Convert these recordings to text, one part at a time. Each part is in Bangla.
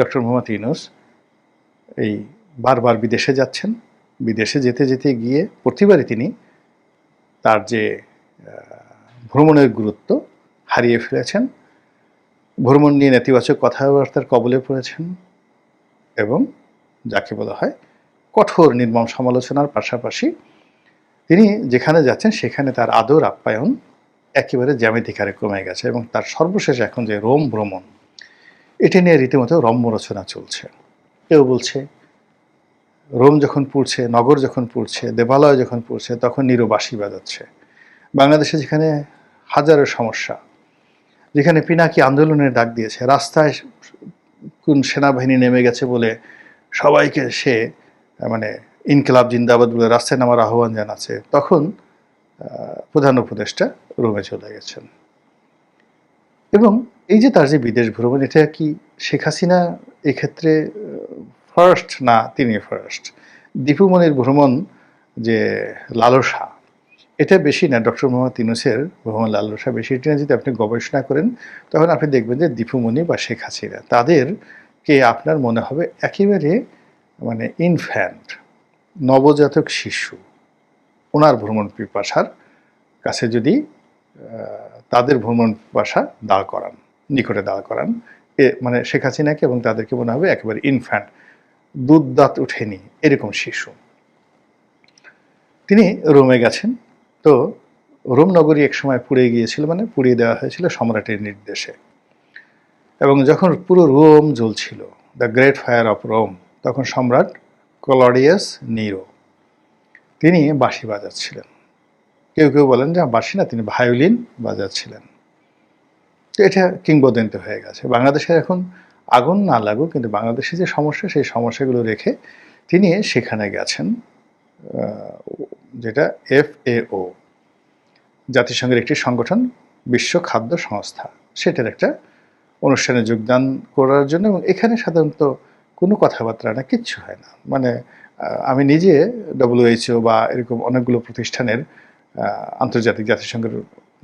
ডক্টর মোহাম্মদ ইউনুস এই বারবার বিদেশে যাচ্ছেন। বিদেশে যেতে যেতে গিয়ে প্রতিবারই তিনি তার যে ভ্রমণের গুরুত্ব হারিয়ে ফেলেছেন। ভ্রমণ নিয়ে নেতিবাচক কথাবার্তার কবলে পড়েছেন এবং যাকে বলা হয় কঠোর নির্মম সমালোচনার পাশাপাশি তিনি যেখানে যাচ্ছেন সেখানে তার আদর, আপ্যায়ন একেবারে জ্যামিতিকারে কমে গেছে এবং তার সর্বশেষ এখন যে রোম ভ্রমণ এটা নিয়ে রীতিমতো রম্য রচনা চলছে। কেউ বলছে, রোম যখন পুড়ছে, নগর যখন পুড়ছে, দেবালয় যখন পুড়ছে, তখন নিরবাসী বাজাচ্ছে। বাংলাদেশে যেখানে হাজারো সমস্যা, যেখানে পিনাকি আন্দোলনের ডাক দিয়েছে, রাস্তায় কোন সেনাবাহিনী নেমে গেছে বলে সবাইকে সে মানে ইনকলাব জিন্দাবাদ বলে রাস্তায় নামার আহ্বান জানাচ্ছে, তখন প্রধান উপদেষ্টা রোমে চলে গেছেন। এবং এই যে তার যে বিদেশ ভ্রমণ, এটা কি শেখ হাসিনা এক্ষেত্রে ফার্স্ট না তিনি ফার্স্ট দীপু মনির ভ্রমণ যে লালসা, এটা বেশি না, ডক্টর মোহাম্মদ ইউনুসের ভ্রমণ লালসা বেশি। এটা যদি আপনি গবেষণা করেন, তখন আপনি দেখবেন যে দীপুমণি বা শেখ হাসিনা, তাদেরকে আপনার মনে হবে একেবারে মানে ইনফ্যান্ট নবজাতক শিশু। ওনার ভ্রমণ পিপাসার কাছে যদি তাদের ভ্রমণ পিপাসা দাঁড় করান। নিকটে দাঁড় করান। এ মানে শেখ হাসিনাকে এবং তাদেরকে মনে হবে একেবারে ইনফ্যান্ট দুধ দাঁত উঠেনি, এরকম শিশু। তিনি রোমে গেছেন। তো রোম নগরী একসময় পুড়ে গিয়েছিল মানে পুড়িয়ে দেওয়া হয়েছিল সম্রাটের নির্দেশে। এবং যখন পুরো Rome জ্বলছিল the great fire of Rome তখন সম্রাট কলডিয়াস নিরো তিনি বাঁশি বাজাচ্ছিলেন। কেউ কেউ বলেন যে বাঁশি না, তিনি ভায়োলিন বাজাচ্ছিলেন। তো এটা কিংবদন্তি হয়ে গেছে। বাংলাদেশে এখন আগুন না লাগুক, কিন্তু বাংলাদেশে যে সমস্যা, সেই সমস্যাগুলো রেখে তিনি সেখানে গেছেন যেটা এফএও, জাতিসংঘের একটি সংগঠন, বিশ্ব খাদ্য সংস্থা। সেটার একটা অনুষ্ঠানে যোগদান করার জন্য এবং এখানে সাধারণত কোনো কথাবার্তা না, কিচ্ছু হয় না। মানে আমি নিজে ডব্লিউএইচও বা এরকম অনেকগুলো প্রতিষ্ঠানের আন্তর্জাতিক জাতিসংঘের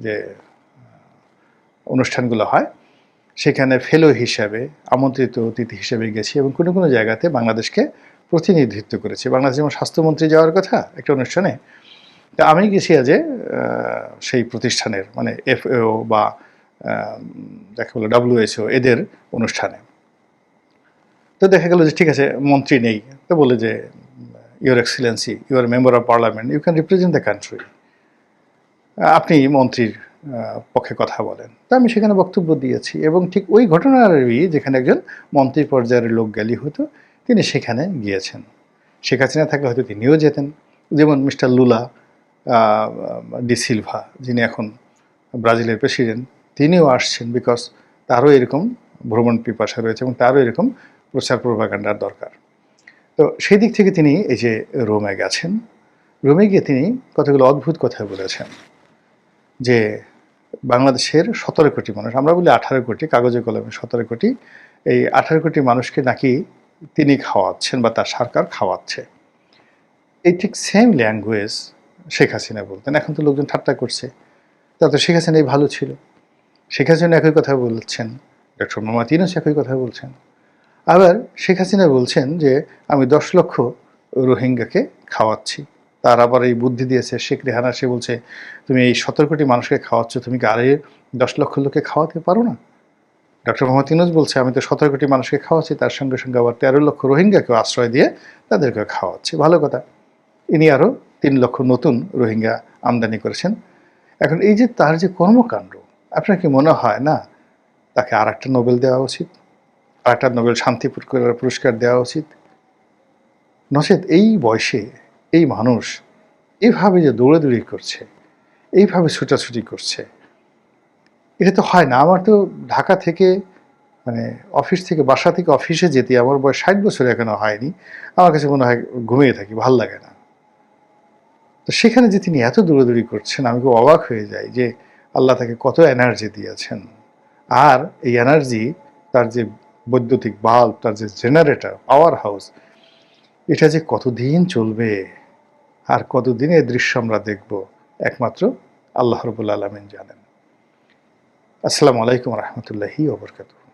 যে অনুষ্ঠানগুলো হয়। সেখানে ফেলো হিসাবে, আমন্ত্রিত অতিথি হিসেবে গেছি এবং কোনো কোনো জায়গাতে বাংলাদেশকে প্রতিনিধিত্ব করেছি। বাংলাদেশ যেমন স্বাস্থ্যমন্ত্রী যাওয়ার কথা একটা অনুষ্ঠানে, তা আমি গেছি আজ সেই প্রতিষ্ঠানের মানে এফএও বা যাকে বলে ডাব্লিউএইচও এদের অনুষ্ঠানে। তো দেখা গেল যে ঠিক আছে, মন্ত্রী নেই। তো বলে যে your excellency your member of parliament you can represent the country আপনি মন্ত্রীর পক্ষে কথা বলেন। তা আমি সেখানে বক্তব্য দিয়েছি এবং ঠিক ওই ঘটনারই যেখানে একজন মন্ত্রী পর্যায়ের লোক গেলি হতো, তিনি সেখানে গিয়েছেন। শেখ হাসিনা থাকলে হয়তো তিনিও যেতেন। যেমন মিস্টার লুলা ডি সিলভা, যিনি এখন ব্রাজিলের প্রেসিডেন্ট, তিনিও আসছেন বিকজ তারও এরকম ভ্রমণ পিপাসা রয়েছে এবং তারও এরকম প্রচার প্রভাকাণ্ডার দরকার। তো সেই দিক থেকে তিনি এই যে রোমে গেছেন, রোমে গিয়ে তিনি কতগুলো অদ্ভুত কথা বলেছেন যে বাংলাদেশের সতেরো কোটি মানুষ। আমরা বলি আঠারো কোটি, কাগজে কলমে সতেরো কোটি। এই আঠারো কোটি মানুষকে নাকি তিনি খাওয়াচ্ছেন বা তার সরকার খাওয়াচ্ছে। এই ঠিক সেম ল্যাঙ্গুয়েজ শেখ হাসিনা বলতেন। এখন তো লোকজন ঠাট্টা করছে। তা তো শেখ হাসিনাই ভালো ছিল। শেখ হাসিনা একই কথা বলছেন। ডক্টর মোহাম্মদ ইউনুস একই কথা বলছেন। আবার শেখ হাসিনা বলছেন যে, আমি দশ লক্ষ রোহিঙ্গাকে খাওয়াচ্ছি। তার আবার এই বুদ্ধি দিয়েছে, শেখ রেহানা, সে বলছে, তুমি এই সতেরো কোটি মানুষকে খাওয়াচ্ছ, তুমি কি আরে দশ লক্ষ লোককে খাওয়াতে পারো না? ডক্টর মোহাম্মদ ইউনুস বলছে, আমি তো সতেরো কোটি মানুষকে খাওয়াচ্ছি, তার সঙ্গে সঙ্গে আবার তেরো লক্ষ রোহিঙ্গাকেও আশ্রয় দিয়ে তাদেরকে খাওয়াচ্ছি। ভালো কথা। ইনি আরও তিন লক্ষ নতুন রোহিঙ্গা আমদানি করেছেন। এখন এই যে তার যে কর্মকাণ্ড, আপনার কি মনে হয় না তাকে আর একটা নোবেল দেওয়া উচিত? আর একটা নোবেল শান্তি পুরস্কার দেওয়া উচিত? নচেত এই বয়সে এই মানুষ এইভাবে যে দৌড়াদৌড়ি করছে, এইভাবে ছুটাছুটি করছে, এটা তো হয় না। আমার তো ঢাকা থেকে মানে অফিস থেকে, বাসা থেকে অফিসে যেতে আমার বয়স ষাট বছর এখনও হয়নি। আমার কাছে মনে হয় ঘুমিয়ে থাকি, ভালো লাগে না। তো সেখানে যে তিনি এত দৌড়াদৌড়ি করছেন, আমি খুব অবাক হয়ে যাই যে আল্লাহ তাকে কত এনার্জি দিয়েছেন। আর এই এনার্জি, তার যে বৈদ্যুতিক বাল্ব, তার যে জেনারেটর, পাওয়ার হাউস, এটা যে কতদিন চলবে? আর কতদিন এই দৃশ্য আমরা দেখব? একমাত্র আল্লাহ রবুল আলমিন জানেন। আসসালামু আলাইকুম রহমতুল্লাহি ওবরকাতুহ